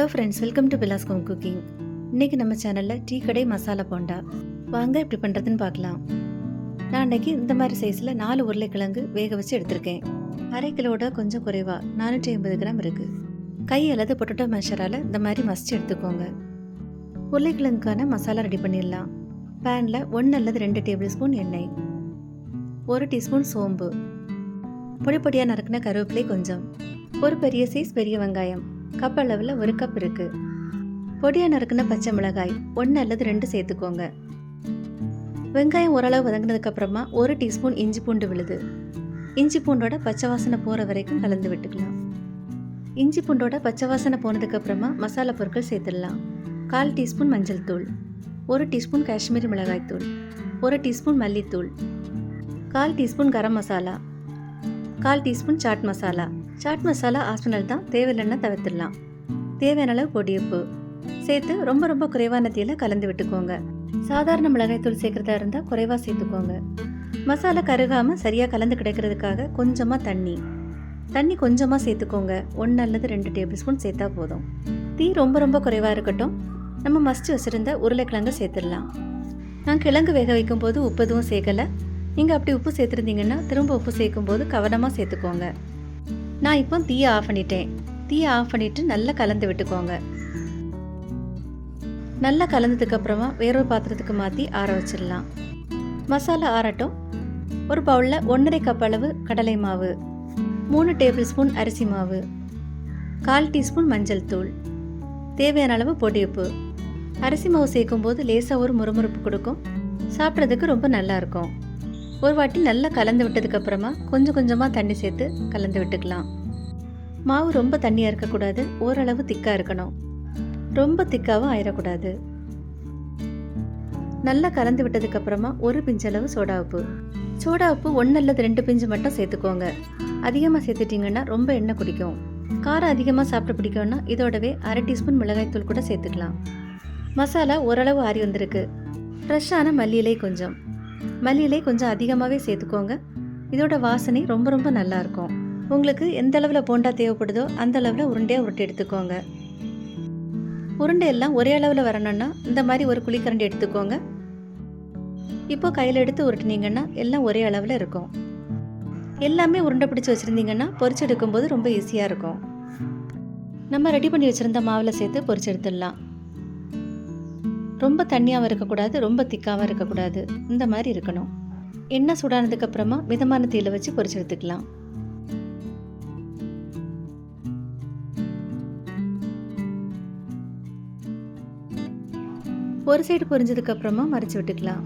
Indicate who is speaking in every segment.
Speaker 1: Hello friends welcome to பிலாஸ்கோம் cooking இன்றைக்கி நம்ம சேனலில் டீ கடை மசாலா போண்டா. வாங்க இப்படி பண்ணுறதுன்னு பார்க்கலாம். நான் அன்னைக்கு இந்த மாதிரி சைஸில் நாலு உருளைக்கிழங்கு வேக வச்சு எடுத்திருக்கேன். அரை கிலோட கொஞ்சம் குறைவா நானூற்றி ஐம்பது கிராம் இருக்குது கை அல்லது பொட்டோட்டோ மேஷரால் இந்த மாதிரி மசிச்சு எடுத்துக்கோங்க. உருளைக்கிழங்குக்கான மசாலா ரெடி பண்ணிடலாம். பேனில் ஒன்று அல்லது ரெண்டு டேபிள் ஸ்பூன் எண்ணெய். ஒரு டீஸ்பூன் சோம்பு. பொடி பொடியாக நறுக்கின கருவேப்பிலை கொஞ்சம். ஒரு பெரிய சைஸ் பெரிய வெங்காயம். கப் அளவில் ஒரு கப் இருக்கு. பொடியாக நறுக்குன பச்சை மிளகாய் ஒன்று அல்லது ரெண்டு சேர்த்துக்கோங்க. வெங்காயம் ஓரளவு வதங்கினதுக்கு அப்புறமா ஒரு டீஸ்பூன் இஞ்சி பூண்டு விழுது. இஞ்சி பூண்டோட பச்சை வாசனை போகிற வரைக்கும் கலந்து விட்டுக்கலாம். இஞ்சி பூண்டோட பச்சை வாசனை போனதுக்கு அப்புறமா மசாலா பொருட்கள் சேர்த்துடலாம். கால் டீஸ்பூன் மஞ்சள் தூள் ஒரு டீஸ்பூன் காஷ்மீரி மிளகாய் தூள் ஒரு டீஸ்பூன் மல்லித்தூள் கால் டீஸ்பூன் கரம் மசாலா கால் டீஸ்பூன் சாட் மசாலா. சாட் மசாலா ஆப்ஷனல் தான் தேவையில்லைன்னா தவிர்த்துடலாம். தேவையான அளவு பொடியுப்பு சேர்த்து ரொம்ப ரொம்ப குறைவான தீயில கலந்து விட்டுக்கோங்க. சாதாரண மிளகாய்த்தூள் சேர்க்குறதா இருந்தால் குறைவாக சேர்த்துக்கோங்க. மசாலா கருகாமல் சரியாக கலந்து கிடைக்கிறதுக்காக கொஞ்சமாக தண்ணி. தண்ணி கொஞ்சமாக சேர்த்துக்கோங்க. ஒன்று அல்லது ரெண்டு டேபிள் ஸ்பூன் சேர்த்தா போதும். தீ ரொம்ப ரொம்ப குறைவாக இருக்கட்டும். நம்ம மஸ்ட் வச்சுருந்த உருளைக்கிழங்கு சேர்த்துடலாம். நான் கிழங்கு வேக வைக்கும் போது உப்பு எதுவும் சேர்க்கலை. நீங்கள் அப்படி உப்பு சேர்த்துருந்தீங்கன்னா திரும்ப உப்பு சேர்க்கும் போது கவனமாக சேர்த்துக்கோங்க. நான் இப்போ தீயை ஆஃப் பண்ணிட்டேன். தீயை ஆஃப் பண்ணிட்டு நல்லா கலந்து விட்டுக்கோங்க. நல்லா கலந்ததுக்கு அப்புறமா வேறொரு பாத்திரத்துக்கு மாற்றி ஆற வச்சிடலாம். மசாலா ஆறட்டும். ஒரு பவுலில் ஒன்றரை கப் அளவு கடலை மாவு மூணு டேபிள் ஸ்பூன் அரிசி மாவு கால் டீஸ்பூன் மஞ்சள் தூள் தேவையான அளவு பொடி உப்பு. அரிசி மாவு சேர்க்கும்போது லேசாக ஒரு முறுமுறுப்பு கொடுக்கும். சாப்பிட்றதுக்கு ரொம்ப நல்லாயிருக்கும் ஒரு வாட்டி நல்லா கலந்து விட்டதுக்கப்புறமா கொஞ்சம் கொஞ்சமாக தண்ணி சேர்த்து கலந்து விட்டுக்கலாம். மாவு ரொம்ப தண்ணியாக இருக்கக்கூடாது ஓரளவு திக்காக இருக்கணும். ரொம்ப திக்காகவும் ஆயிடக்கூடாது நல்லா கலந்து விட்டதுக்கப்புறமா ஒரு பிஞ்சளவு சோடா உப்பு. சோடா உப்பு ஒன்று அல்லது ரெண்டு பிஞ்சு மட்டும் சேர்த்துக்கோங்க. அதிகமாக சேர்த்துட்டிங்கன்னா ரொம்ப எண்ணெய் குடிக்கும். காரம் அதிகமாக சாப்பிட பிடிக்கும்னா இதோடவே அரை டீஸ்பூன் மிளகாய்த்தூள் கூட சேர்த்துக்கலாம். மசாலா ஓரளவு ஆறி வந்திருக்கு. ஃப்ரெஷ்ஷான மல்லியிலை கொஞ்சம். மல்லியிலை கொஞ்சம் அதிகமாகவே சேர்த்துக்கோங்க. இதோட வாசனை ரொம்ப ரொம்ப நல்லாயிருக்கும் உங்களுக்கு எந்த அளவில் போண்டா தேவைப்படுதோ அந்த அளவில் உருண்டையாக உருட்டி எடுத்துக்கோங்க. உருண்டை எல்லாம் ஒரே அளவில் வரணும்னா இந்த மாதிரி ஒரு குழிக்கரண்டி எடுத்துக்கோங்க. இப்போ கையில் எடுத்து உருட்டினீங்கன்னா எல்லாம் ஒரே அளவில் இருக்கும். எல்லாமே உருண்டை பிடிச்சி வச்சுருந்தீங்கன்னா பொரிச்சு எடுக்கும்போது ரொம்ப ஈஸியாக இருக்கும். நம்ம ரெடி பண்ணி வச்சுருந்த மாவில் சேர்த்து பொரிச்சு எடுத்துடலாம். ரொம்ப தண்ணியாகவும் இருக்கக்கூடாது ரொம்ப திக்காகவும் இருக்கக்கூடாது. இந்த மாதிரி இருக்கணும். எண்ணெய் சூடானதுக்கு அப்புறமா மிதமான தீயில வச்சு பொரிச்சு எடுத்துக்கலாம். ஒரு சைடு பொரிஞ்சதுக்கு அப்புறமா மறைச்சு விட்டுக்கலாம்.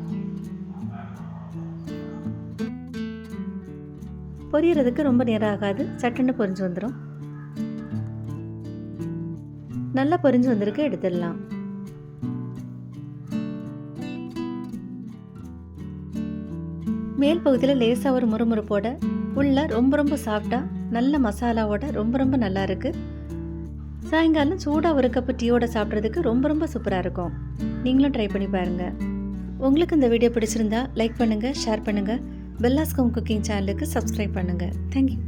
Speaker 1: பொரியறதுக்கு ரொம்ப நேரம் ஆகாது. சட்டுன்னு பொரிஞ்சு வந்துடும் நல்லா பொரிஞ்சு வந்திருக்கு எடுத்துடலாம். மேல் பகுதியில் லேசாக ஒரு முறுமுறுப்போட உள்ள ரொம்ப ரொம்ப சாஃப்டாக நல்ல மசாலாவோட ரொம்ப ரொம்ப நல்லா இருக்கு. சாயங்காலம் சூடாக ஒரு கப்பு டீயோட சாப்பிட்றதுக்கு ரொம்ப ரொம்ப சூப்பராக இருக்கும். நீங்களும் ட்ரை பண்ணி பாருங்கள் உங்களுக்கு இந்த வீடியோ பிடிச்சிருந்தா லைக் பண்ணுங்கள் ஷேர் பண்ணுங்கள் பெல்லாஸ்கோம் குக்கிங் சேனலுக்கு சப்ஸ்கிரைப் பண்ணுங்கள் தேங்க்யூ